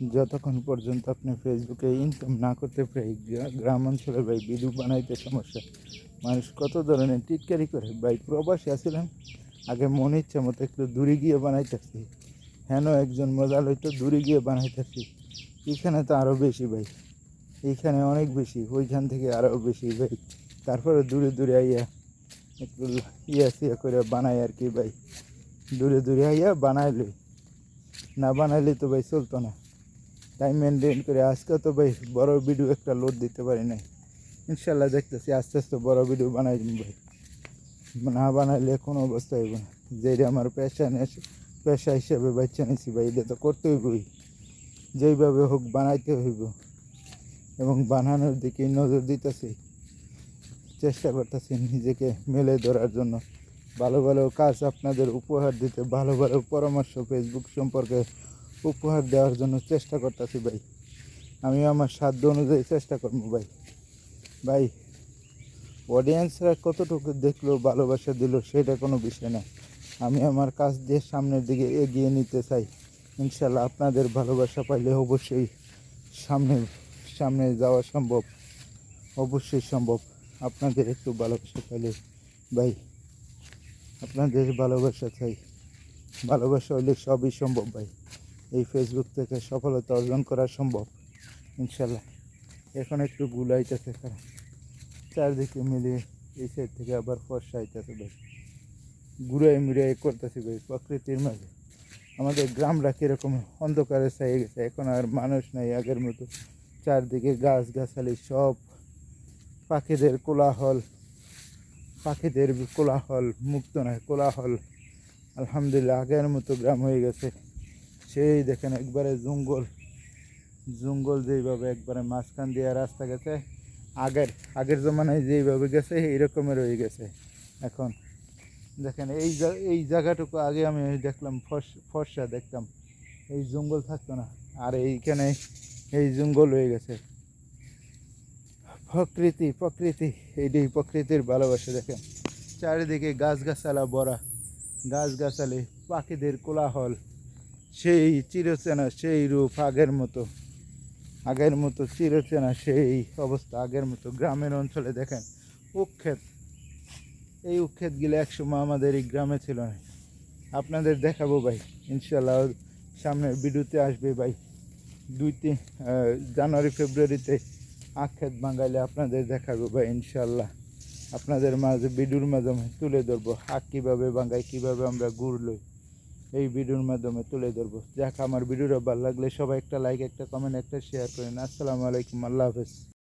যতক্ষণ পর্যন্ত আপনি ফেসবুকে ইনকাম না করতে পারে গ্রা- গ্রাম অঞ্চলে ভাই ভিডিও বানাইতে সমস্যা। মানুষ কত ধরনের টিটকারি করে। ভাই প্রবাসী আসছিলাম আগে মনে ইচ্ছা মতো একটু দূরে গিয়ে বানাইতেছি। হেন একজন মজা লইতো দূরে গিয়ে বানাইতেছি। এখানে তো আরও বেশি ভাই। এইখানে অনেক বেশি, ওইখান থেকে আরও বেশি ভাই। তারপরে দূরে দূরে আইয়া একটু ইয়া সিয়া করে বানাই আর কি ভাই। দূরে দূরে আইয়া বানাইলে। না বানাইলে তো ভাই চলতো না। টাইম মেনটেন করে আজকে তো ভাই বড় ভিডিও একটা লোড দিতে পারি নাই। ইনশাল্লাহ দেখতেছি, আস্তে আস্তে বড় ভিডিও বানাই ভাই। না বানাইলে কোনো অবস্থা হইব না। যেটা আমার পেশা নেশে পেশা হিসেবে বাচ্চা নিছি ভাই, এটা তো করতে হইবই। যেইভাবে হোক বানাইতে হইব। এবং বানানোর দিকে নজর দিতেছি। চেষ্টা করতেছি নিজেকে মেলে ধরার জন্য। ভালো ভালো কাজ আপনাদের উপহার দিতে, ভালো ভালো পরামর্শ ফেসবুক সম্পর্কে উপহার দেওয়ার জন্য চেষ্টা করতেছি ভাই। আমি আমার সাধ্য অনুযায়ী চেষ্টা করব ভাই। ভাই অডিয়েন্সরা কতটুকু দেখল, ভালোবাসা দিল, সেটা কোনো বিষয় না। আমি আমার কাজ দিয়ে সামনের দিকে এগিয়ে নিতে চাই। ইনশাল্লাহ আপনাদের ভালোবাসা পাইলে অবশ্যই সামনে সামনে যাওয়া সম্ভব। অবশ্যই সম্ভব। আপনাদের একটু ভালোবাসা পাইলে ভাই, আপনাদের ভালোবাসা চাই। ভালোবাসা হলে সবই সম্ভব ভাই। এই ফেসবুক থেকে সফলতা অর্জন করা সম্ভব, ইনশাল্লাহ। এখন একটু গুলাইতেছে কারণ চারদিকে মিলিয়ে এই সাইড থেকে আবার ফর্সা আইতেছে ভাই। ঘুরাই মুড়াই করতেছি ভাই, প্রকৃতির মাঝে। আমাদের গ্রামটা কীরকম, অন্ধকারে ছাইয়ে গেছে, এখন আর মানুষ নাই আগের মতো। চারদিকে গাছ গাছালি সব, পাখিদের কোলাহল পাখিদের কোলাহল, মুক্ত নয়, কোলাহল। আলহামদুলিল্লাহ, আগের মতো গ্রাম হয়ে গেছে। সেই দেখেন একবারে জঙ্গল জঙ্গল যেইভাবে একবারে মাঝখান দিয়ে রাস্তা গেছে, আগের আগের জমানায় যেইভাবে গেছে, এইরকমের হয়ে গেছে। এখন দেখেন এই এই জায়গাটুকু আগে আমি দেখলাম ফর্স- দেখতাম। এই জঙ্গল থাকতো না, আর এইখানে এই জঙ্গল হয়ে গেছে। প্রকৃতি প্রকৃতি, এইটাই প্রকৃতির ভালোবাসা দেখেন। চারিদিকে গাছগাছালা ভরা, গাছগাছালি, পাখিদের কোলাহল। সেই চিরচেনা, সেই রূপ আগের মতো। আগের মতো চিরচেনা, সেই অবস্থা আগের মতো। গ্রামের অঞ্চলে দেখেন উক্ষেত এই উক্ষেতগুলো একসময় আমাদের এই গ্রামে ছিল না। আপনাদের দেখাবো ভাই ইনশাল্লাহ সামনের ভিডিওতে আসবে ভাই। দুই তিন জানুয়ারি, ফেব্রুয়ারিতে আক্ষেত বাঙালি আপনাদের দেখাবো ভাই ইনশাল্লাহ আপনাদের মাঝে, ভিডিওর মাধ্যমে তুলে ধরবো আখ কীভাবে বাঙ্গাই, কীভাবে আমরা গুড় লই। এই ভিডিওর মাধ্যমে তুলে ধরবো। যাক, আমার ভিডিওটা ভালো লাগলে সবাই একটা লাইক একটা কমেন্ট একটা শেয়ার করেন। আসসালামু আলাইকুম, আল্লাহ হাফেজ।